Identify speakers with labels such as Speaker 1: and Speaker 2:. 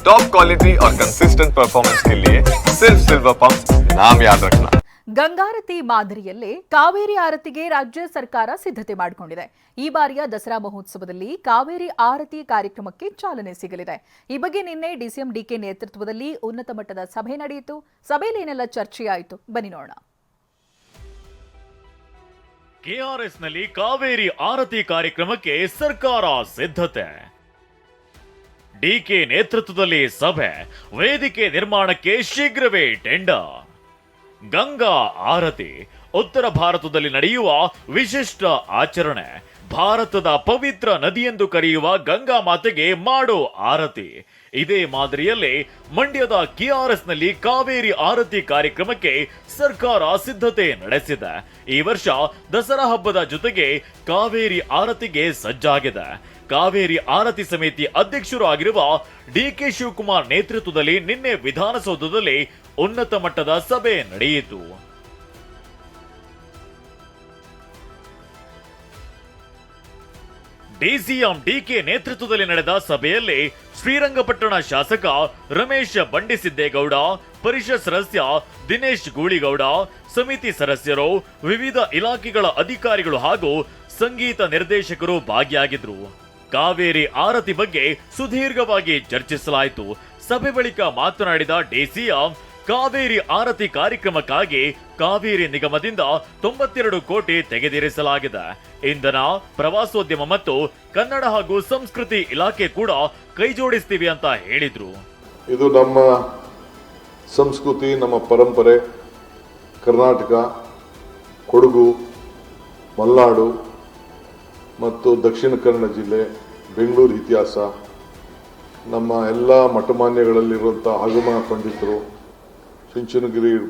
Speaker 1: Top quality और consistent performance के लिए सिर्फ सिल्वर पंप नाम याद रखना
Speaker 2: ಗಂಗಾರತಿ ಮಾದರಿಯಲ್ಲೇ ಕಾವೇರಿ ಆರತಿಗೆ ರಾಜ್ಯ ಸರ್ಕಾರ ಸಿದ್ಧತೆ ಮಾಡಿಕೊಂಡಿದೆ ಈ ಬಾರಿಯ ದಸರಾ ಮಹೋತ್ಸವದಲ್ಲಿ ಕಾವೇರಿ ಆರತಿ ಕಾರ್ಯಕ್ರಮಕ್ಕೆ ಚಾಲನೆ ಸಿಗಲಿದೆ ಈ ಬಗ್ಗೆ ನಿನ್ನೆ ಡಿಸಿಎಂ ಡಿಕೆ ನೇತೃತ್ವದಲ್ಲಿ ಉನ್ನತ ಮಟ್ಟದ ಸಭೆ ನಡೆಯಿತು ಸಭೆಯಲ್ಲಿ ಏನೆಲ್ಲ ಚರ್ಚೆಯಾಯಿತು ಬನ್ನಿ ನೋಡೋಣ
Speaker 3: ಕೆಆರ್ಎಸ್ನಲ್ಲಿ ಕಾವೇರಿ ಆರತಿ ಕಾರ್ಯಕ್ರಮಕ್ಕೆ ಸರ್ಕಾರ ಸಿದ್ಧತೆ ಡಿಕೆ ನೇತೃತ್ವದಲ್ಲಿ ಸಭೆ. ವೇದಿಕೆ ನಿರ್ಮಾಣಕ್ಕೆ ಶೀಘ್ರವೇ ಟೆಂಡರ್. ಗಂಗಾ ಆರತಿ. ಉತ್ತರ ಭಾರತದಲ್ಲಿ ನಡೆಯುವ ವಿಶಿಷ್ಟ ಆಚರಣೆ. ಭಾರತದ ಪವಿತ್ರ ನದಿಯೆಂದು ಕರೆಯುವ ಗಂಗಾ ಮಾತೆಗೆ ಮಾಡೋ ಆರತಿ. ಇದೇ ಮಾದರಿಯಲ್ಲಿ ಮಂಡ್ಯದ ಕೆಆರ್ಎಸ್ನಲ್ಲಿ ಕಾವೇರಿ ಆರತಿ ಕಾರ್ಯಕ್ರಮಕ್ಕೆ ಸರ್ಕಾರ ಸಿದ್ಧತೆ ನಡೆಸಿದೆ. ಈ ವರ್ಷ ದಸರಾ ಹಬ್ಬದ ಜೊತೆಗೆ ಕಾವೇರಿ ಆರತಿಗೆ ಸಜ್ಜಾಗಿದೆ. ಕಾವೇರಿ ಆರತಿ ಸಮಿತಿ ಅಧ್ಯಕ್ಷರು ಆಗಿರುವ ಡಿಕೆ ಶಿವಕುಮಾರ್ ನೇತೃತ್ವದಲ್ಲಿ ನಿನ್ನೆ ವಿಧಾನಸೌಧದಲ್ಲಿ ಉನ್ನತ ಮಟ್ಟದ ಸಭೆ ನಡೆಯಿತು. ಡಿಸಿಎಂ ಡಿಕೆ ನೇತೃತ್ವದಲ್ಲಿ ನಡೆದ ಸಭೆಯಲ್ಲಿ ಶ್ರೀರಂಗಪಟ್ಟಣ ಶಾಸಕ ರಮೇಶ್ ಬಂಡಿಸಿದ್ದೇಗೌಡ, ಪರಿಷತ್ ಸದಸ್ಯ ದಿನೇಶ್ ಗೂಳಿಗೌಡ, ಸಮಿತಿ ಸದಸ್ಯರು, ವಿವಿಧ ಇಲಾಖೆಗಳ ಅಧಿಕಾರಿಗಳು ಹಾಗೂ ಸಂಗೀತ ನಿರ್ದೇಶಕರು ಭಾಗಿಯಾಗಿದ್ರು ಕಾವೇರಿ ಆರತಿ ಬಗ್ಗೆ ಸುದೀರ್ಘವಾಗಿ ಚರ್ಚಿಸಲಾಯಿತು. ಸಭೆ ಬಳಿಕ ಮಾತನಾಡಿದ ಡಿಸಿಎಂ ಕಾವೇರಿ ಆರತಿ ಕಾರ್ಯಕ್ರಮಕ್ಕಾಗಿ ಕಾವೇರಿ ನಿಗಮದಿಂದ ತೊಂಬತ್ತೆರಡು ಕೋಟಿ ತೆಗೆದಿರಿಸಲಾಗಿದೆ. ಇಂಧನ, ಪ್ರವಾಸೋದ್ಯಮ ಮತ್ತು ಕನ್ನಡ ಹಾಗೂ ಸಂಸ್ಕೃತಿ ಇಲಾಖೆ ಕೂಡ ಕೈಜೋಡಿಸ್ತೀವಿ ಅಂತ ಹೇಳಿದ್ರು.
Speaker 4: ಇದು ನಮ್ಮ ಸಂಸ್ಕೃತಿ, ನಮ್ಮ ಪರಂಪರೆ. ಕರ್ನಾಟಕ, ಕೊಡಗು, ಮಲ್ನಾಡು ಮತ್ತು ದಕ್ಷಿಣ ಕನ್ನಡ ಜಿಲ್ಲೆ, ಬೆಂಗಳೂರು ಇತಿಹಾಸ. ನಮ್ಮ ಎಲ್ಲ ಮಠಮಾನ್ಯಗಳಲ್ಲಿರುವಂಥ ಆಗಮನ ಪಂಡಿತರು sentindo grego.